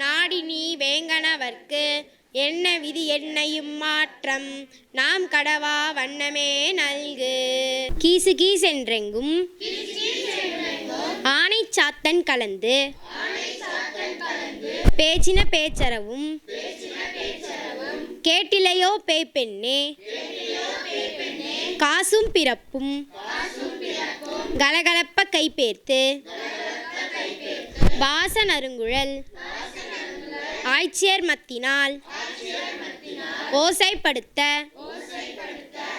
நாடி நீ வேங்கனவர்க்கு என்ன விதி என்னையும் மாற்றம்? நாம் கடவா வண்ணமே நல்கு. கீசு கீசென்றெங்கும் ஆனை சாத்தன் கலந்து பேச்சின பேச்சரவும் கேட்டிலையோ பேய் பெண்ணே காசும் பிறப்பும் கலகலப்ப கைப்பேர்த்து. வாசன் வாய்ச்சியர் மத்தினால் ஓசைப்படுத்த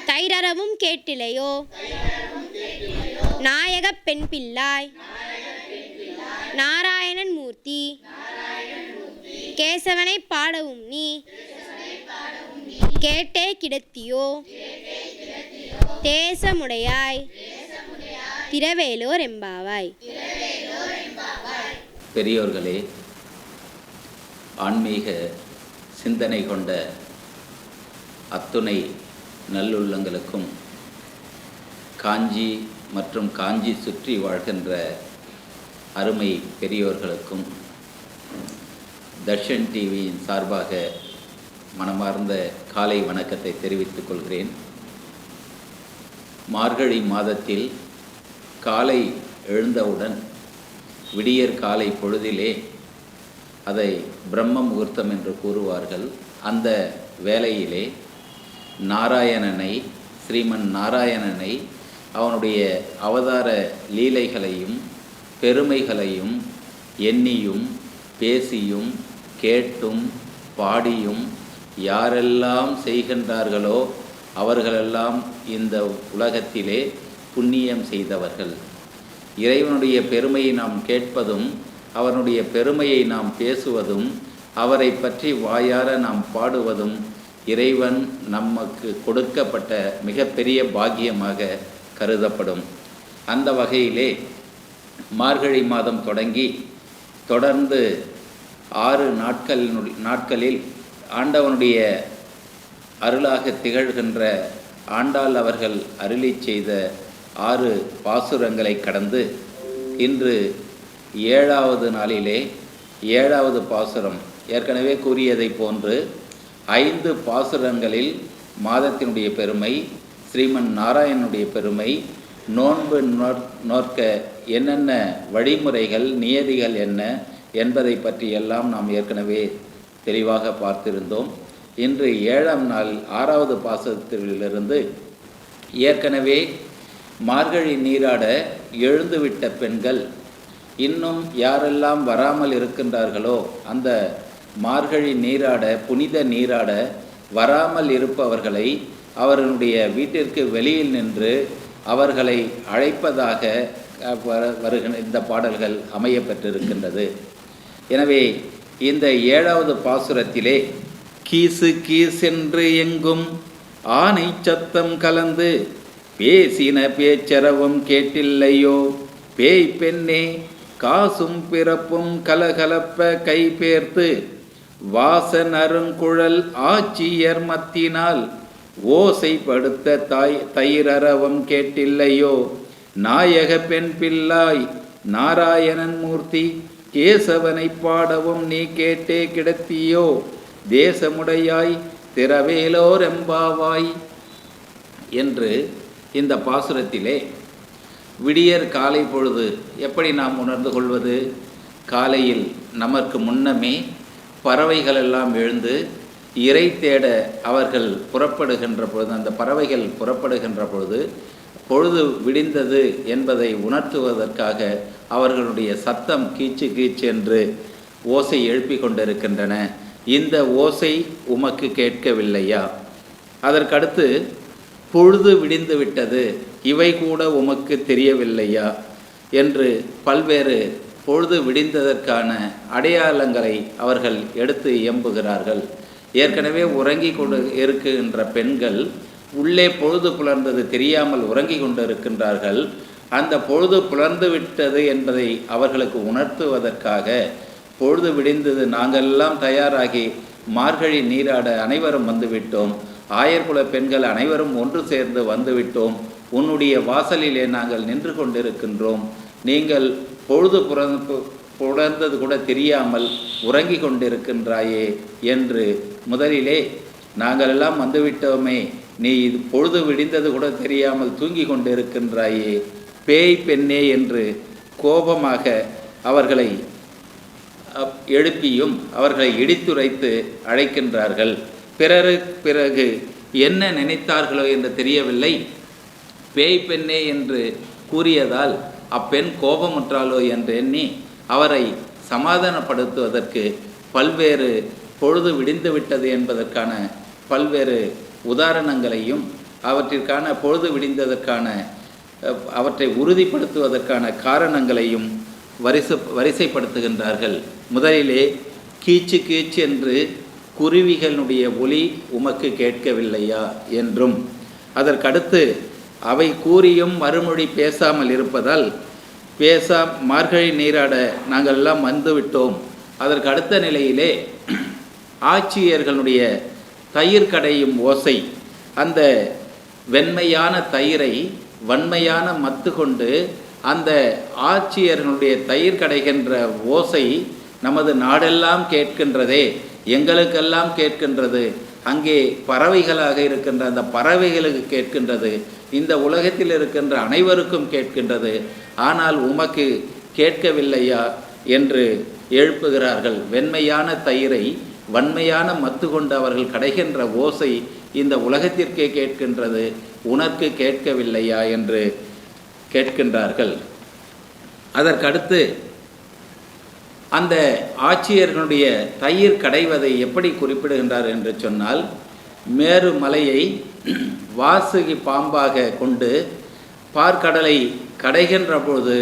தைரரவும் கேட்டிலையோ? நாயகப் பெண் பிள்ளாய் நாராயணன் மூர்த்தி கேசவனை பாடவும் நீ கேட்டே கிடத்தியோ? தேசமுடையாய் திரவேலோர் எம்பாவாய். பெரியோர்களே ஆன்மீக சிந்தனை கொண்ட அத்துணை நல்லுள்ளங்களுக்கும் காஞ்சி மற்றும் காஞ்சி சுற்றி வாழ்கின்ற அருமை பெரியோர்களுக்கும் தர்ஷன் டிவியின் சார்பாக மனமார்ந்த காலை வணக்கத்தை தெரிவித்துக் கொள்கிறேன். மார்கழி மாதத்தில் காலை எழுந்தவுடன் விடியற் காலை பொழுதிலே அதை பிரம்ம முகூர்த்தம் என்று கூறுவார்கள். அந்த வேளையிலே நாராயணனை ஸ்ரீமன் நாராயணனை அவனுடைய அவதார லீலைகளையும் பெருமைகளையும் எண்ணியும் பேசியும் கேட்டும் பாடியும் யாரெல்லாம் செய்கின்றார்களோ அவர்களெல்லாம் இந்த உலகத்திலே புண்ணியம் செய்தவர்கள். இறைவனுடைய பெருமையை நாம் கேட்பதும் அவனுடைய பெருமையை நாம் பேசுவதும் அவரை பற்றி வாயார நாம் பாடுவதும் இறைவன் நமக்கு கொடுக்கப்பட்ட மிகப்பெரிய பாக்கியமாக கருதப்படும். அந்த வகையிலே மார்கழி மாதம் தொடங்கி தொடர்ந்து ஆறு நாட்கள் நாட்களில் ஆண்டவனுடைய அருளாக திகழ்கின்ற ஆண்டாள் அவர்கள் அருளி செய்த ஆறு பாசுரங்களை கடந்து இன்று ஏழாவது நாளிலே ஏழாவது பாசுரம். ஏற்கனவே கூறியதைப் போன்று ஐந்து பாசுரங்களில் மாதத்தினுடைய பெருமை ஸ்ரீமன் நாராயணனுடைய பெருமை நோன்பு நோற் நோற்க என்னென்ன வழிமுறைகள் நியதிகள் என்ன என்பதை பற்றியெல்லாம் நாம் ஏற்கனவே தெளிவாக பார்த்திருந்தோம். இன்று ஏழாம் நாள் ஆறாவது பாசத்திலிருந்து ஏற்கனவே மார்கழி நீராட எழுந்துவிட்ட பெண்கள் இன்னும் யாரெல்லாம் வராமல் இருக்கின்றார்களோ அந்த மார்கழி நீராட புனித நீராட வராமல் இருப்பவர்களை அவர்களுடைய வீட்டிற்கு வெளியில் நின்று அவர்களை அழைப்பதாக வருகின்ற இந்த பாடல்கள் அமைய பெற்றிருக்கின்றது. எனவே இந்த ஏழாவது பாசுரத்திலே கீசு கீசென்று எங்கும் ஆனை சத்தம் கலந்து பேசின பேச்சரவும் கேட்டில்லையோ பேய் பெண்ணே காசும் பிறப்பும் கலகலப்ப கைபேர்த்து வாசன் அருங்குழல் ஆட்சியர் மத்தினால் ஓசைப்படுத்த தாய் தயிரரவம் கேட்டில்லையோ? நாயக பெண் பிள்ளாய் நாராயணன் மூர்த்தி கேசவனை பாடவும் நீ கேட்டே கிடத்தியோ? தேசமுடையாய் திரவேலோரெம்பாவாய் என்று இந்த பாசுரத்திலே விடியற் காலை பொழுது எப்படி நாம் உணர்ந்து கொள்வது? காலையில் நமக்கு முன்னமே பறவைகள் எல்லாம் எழுந்து இறை தேட அவர்கள் புறப்படுகின்ற பொழுது அந்த பறவைகள் புறப்படுகின்ற பொழுது பொழுது விடிந்தது என்பதை உணர்த்துவதற்காக அவர்களுடைய சத்தம் கீச்சு கீச்சு என்று ஓசை எழுப்பி கொண்டிருக்கின்றன. இந்த ஓசை உமக்கு கேட்கவில்லையா? அதற்கடுத்து பொழுது விடிந்து விட்டது. இவை கூட உமக்கு தெரியவில்லையா? என்று பல்வேறு பொழுது விடிந்ததற்கான அடையாளங்களை அவர்கள் எடுத்து எம்புகிறார்கள் ஏற்கனவே உறங்கி கொண்டு இருக்கின்ற பெண்கள் உள்ளே பொழுது புலர்ந்தது தெரியாமல் உறங்கி கொண்டு இருக்கின்றார்கள் அந்த பொழுது புலர்ந்து விட்டது என்பதை அவர்களுக்கு உணர்த்துவதற்காக பொழுது விடிந்தது நாங்கெல்லாம் தயாராகி மார்கழி நீராட அனைவரும் வந்துவிட்டோம். ஆயர்குல பெண்கள் அனைவரும் ஒன்று சேர்ந்து வந்துவிட்டோம். உன்னுடைய வாசலிலே நாங்கள் நின்று கொண்டிருக்கின்றோம். நீங்கள் பொழுது புறந்து புலர்ந்தது கூட தெரியாமல் உறங்கி கொண்டிருக்கின்றாயே என்று முதலிலே நாங்கள் எல்லாம் வந்துவிட்டோமே. நீ இது பொழுது விடிந்தது கூட தெரியாமல் தூங்கி கொண்டிருக்கின்றாயே. பேய் பெண்ணே என்று கோபமாக அவர்களை அப்- எழுப்பியும் அவர்களை இடித்துரைத்து அழைக்கின்றார்கள். பிறரு பிறகு என்ன நினைத்தார்களோ என்று தெரியவில்லை. பேய் பெண்ணே என்று கூறியதால் அப்பெண் கோபமுற்றாளோ என்று எண்ணி அவரை சமாதானப்படுத்துவதற்கு பல்வேறு பொழுது விடிந்து விட்டது என்பதற்கான பல்வேறு உதாரணங்களையும் அவற்றிற்கான பொழுது விடிந்ததற்கான அவற்றை உறுதிப்படுத்துவதற்கான காரணங்களையும் வரிசை வரிசைப்படுத்துகின்றார்கள். முதலிலே கீச்சு கீச்சு என்று குருவிகளுடைய ஒலி உமக்கு கேட்கவில்லையா? என்றும் அதற்கடுத்து அவை கூறியும் மறுமொழி பேசாமல் இருப்பதால் பேசா மார்கழி நீராட நாங்கள் எல்லாம் வந்துவிட்டோம் அதற்கு அடுத்த நிலையிலே ஆட்சியர்களுடைய தயிர் கடையும் ஓசை. அந்த வெண்மையான தயிரை வன்மையான மத்து கொண்டு அந்த ஆட்சியர்களுடைய தயிர் கடைகின்ற ஓசை நமது நாடெல்லாம் கேட்கின்றதே. எங்களுக்கெல்லாம் கேட்கின்றது. அங்கே பறவைகளாக இருக்கின்ற அந்த பறவைகளுக்கு கேட்கின்றது. இந்த உலகத்தில் இருக்கின்ற அனைவருக்கும் கேட்கின்றது. ஆனால் உமக்கு கேட்கவில்லையா? என்று எழுப்புகிறார்கள். வெண்மையான தயிரை வன்மையான மத்து கொண்டு அவர்கள் கடைகின்ற ஓசை இந்த உலகத்திற்கே கேட்கின்றது. உனக்கு கேட்கவில்லையா? என்று கேட்கின்றார்கள். அதற்கடுத்து அந்த ஆட்சியர்களுடைய தயிர் கடைவதை எப்படி குறிப்பிடுகின்றார் என்று சொன்னால் மேரு மலையை வாசுகி பாம்பாக கொண்டு பார்க்கடலை கடைகின்ற பொழுது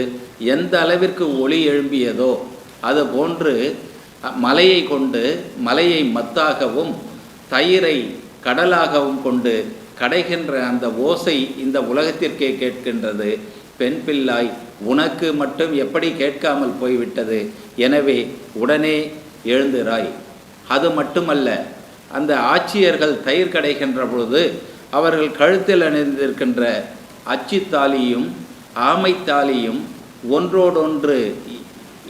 எந்த அளவிற்கு ஒளி எழும்பியதோ அது போன்று மலையை கொண்டு மலையை மத்தாகவும் தயிரை கடலாகவும் கொண்டு கடைகின்ற அந்த ஓசை இந்த உலகத்திற்கே கேட்கின்றது. பெண் பிள்ளாய் உனக்கு மட்டும் எப்படி கேட்காமல் போய்விட்டது? எனவே உடனே எழுந்துராய். அது மட்டுமல்ல அந்த ஆட்சியர்கள் தயிர் கடைகின்ற பொழுது அவர்கள் கழுத்தில் அணிந்திருக்கின்ற அச்சித்தாலியும் ஆமைத்தாலியும் ஒன்றோடொன்று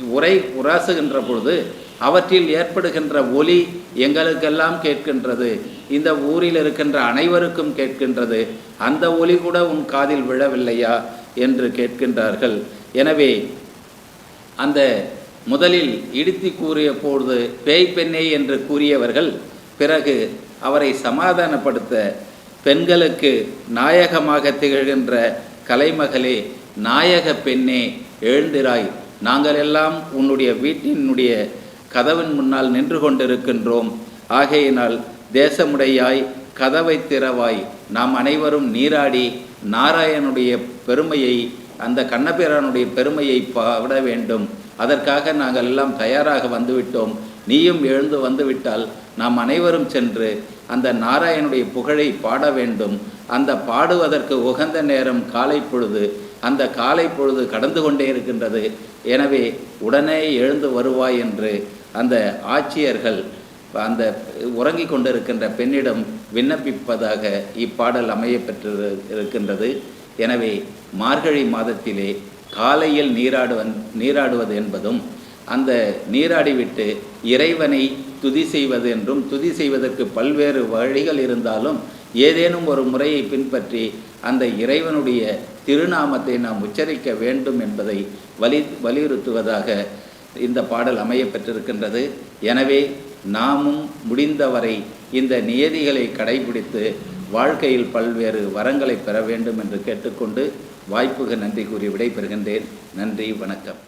உரை உராசுகின்ற பொழுது அவற்றில் ஏற்படுகின்ற ஒலி எங்களுக்கெல்லாம் கேட்கின்றது. இந்த ஊரில் இருக்கின்ற அனைவருக்கும் கேட்கின்றது. அந்த ஒலி கூட உன் காதில் விழவில்லையா? என்று கேட்கின்றார்கள். எனவே அந்த முதலில் இடித்து கூறிய பொழுது பேய் பெண்ணே என்று கூறியவர்கள் பிறகு அவரை சமாதானப்படுத்த பெண்களுக்கு நாயகமாக திகழ்கின்ற கலைமகளே நாயக பெண்ணே எழுந்திராய். நாங்கள் எல்லாம் உன்னுடைய வீட்டினுடைய கதவின் முன்னால் நின்று கொண்டிருக்கின்றோம். ஆகையினால் தேசமுடையாய் கதவை திறவாய். நாம் அனைவரும் நீராடி நாராயணுடைய பெருமையை அந்த கண்ணபிரானுடைய பெருமையை பாட வேண்டும். அதற்காக நாங்கள் எல்லாம் தயாராக வந்துவிட்டோம். நீயும் எழுந்து வந்துவிட்டால் நாம் அனைவரும் சென்று அந்த நாராயணுடைய புகழை பாட வேண்டும். அந்த பாடுவதற்கு உகந்த நேரம் காலை பொழுது. அந்த காலை பொழுது கடந்து கொண்டே இருக்கின்றது. எனவே உடனே எழுந்து வருவாய் என்று அந்த ஆட்சியர்கள் அந்த உறங்கிக் கொண்டிருக்கின்ற பெண்ணிடம் விண்ணப்பிப்பதாக இப்பாடல் அமைய பெற்று இருக்கின்றது. எனவே மார்கழி மாதத்திலே காலையில் நீராடுவன் நீராடுவது என்பதும் அந்த நீராடிவிட்டு இறைவனை துதி செய்வது என்றும் துதி செய்வதற்கு பல்வேறு வழிகள் இருந்தாலும் ஏதேனும் ஒரு முறையை பின்பற்றி அந்த இறைவனுடைய திருநாமத்தை நாம் உச்சரிக்க வேண்டும் என்பதை வலி வலியுறுத்துவதாக இந்த பாடல் அமைய பெற்றிருக்கின்றது. எனவே நாமும் முடிந்தவரை இந்த நியதிகளை கடைபிடித்து வாழ்க்கையில் பல்வேறு வரங்களை பெற வேண்டும் என்று கேட்டுக்கொண்டு வாய்ப்புக்கு நன்றி கூறி விடைபெறுகின்றேன். நன்றி வணக்கம்.